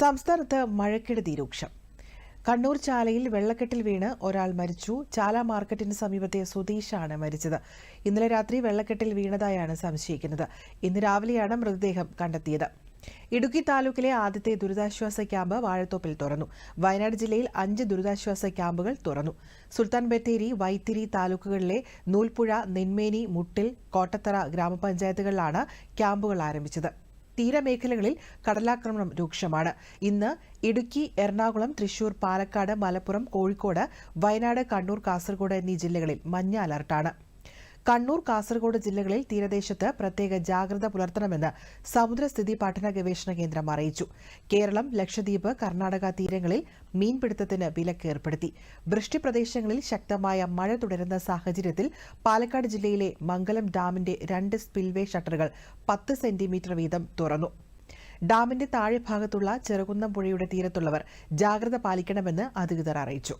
സംസ്ഥാനത്ത് മഴക്കെടുതി രൂക്ഷം കണ്ണൂർ ചാലയിൽ വെള്ളക്കെട്ടിൽ വീണ് ഒരാൾ മരിച്ചു. ചാല മാർക്കറ്റിന് സമീപത്തെ സുധീഷാണ് മരിച്ചത്. ഇന്നലെ രാത്രി വെള്ളക്കെട്ടിൽ വീണതായാണ് സംശയിക്കുന്നത്. ഇന്ന് രാവിലെയാണ് മൃതദേഹം കണ്ടെത്തിയത്. ഇടുക്കി താലൂക്കിലെ ആദ്യത്തെ ദുരിതാശ്വാസ ക്യാമ്പ് വാഴത്തോപ്പിൽ തുറന്നു. വയനാട് ജില്ലയിൽ അഞ്ച് ദുരിതാശ്വാസ ക്യാമ്പുകൾ തുറന്നു. സുൽത്താൻ ബത്തേരി വൈത്തിരി താലൂക്കുകളിലെ നൂൽപ്പുഴ നെന്മേനി മുട്ടിൽ കോട്ടത്തറ ഗ്രാമപഞ്ചായത്തുകളിലാണ് ക്യാമ്പുകൾ ആരംഭിച്ചത്. തീരമേഖലകളിൽ കടലാക്രമണം രൂക്ഷമാണ്. ഇന്ന് ഇടുക്കി എറണാകുളം തൃശൂർ പാലക്കാട് മലപ്പുറം കോഴിക്കോട് വയനാട് കണ്ണൂർ കാസർഗോഡ് എന്നീ ജില്ലകളിൽ മഞ്ഞ അലർട്ടാണ്. കണ്ണൂർ കാസർഗോഡ് ജില്ലകളിൽ തീരദേശത്ത് പ്രത്യേക ജാഗ്രത പുലർത്തണമെന്ന് സമുദ്രസ്ഥിതി പഠന ഗവേഷണ കേന്ദ്രം അറിയിച്ചു. കേരളം ലക്ഷദ്വീപ് കർണാടക തീരങ്ങളിൽ മീൻപിടുത്തത്തിന് വിലക്ക് ഏർപ്പെടുത്തി. വൃഷ്ടിപ്രദേശങ്ങളിൽ ശക്തമായ മഴ തുടരുന്ന സാഹചര്യത്തിൽ പാലക്കാട് ജില്ലയിലെ മംഗലം ഡാമിന്റെ രണ്ട് സ്പിൽവേ ഷട്ടറുകൾ പത്ത് സെന്റിമീറ്റർ വീതം തുറന്നു. ഡാമിന്റെ താഴെ ഭാഗത്തുള്ള ചെറുകുന്നം പുഴയുടെ തീരത്തുള്ളവർ ജാഗ്രത പാലിക്കണമെന്ന് അധികൃതർ അറിയിച്ചു.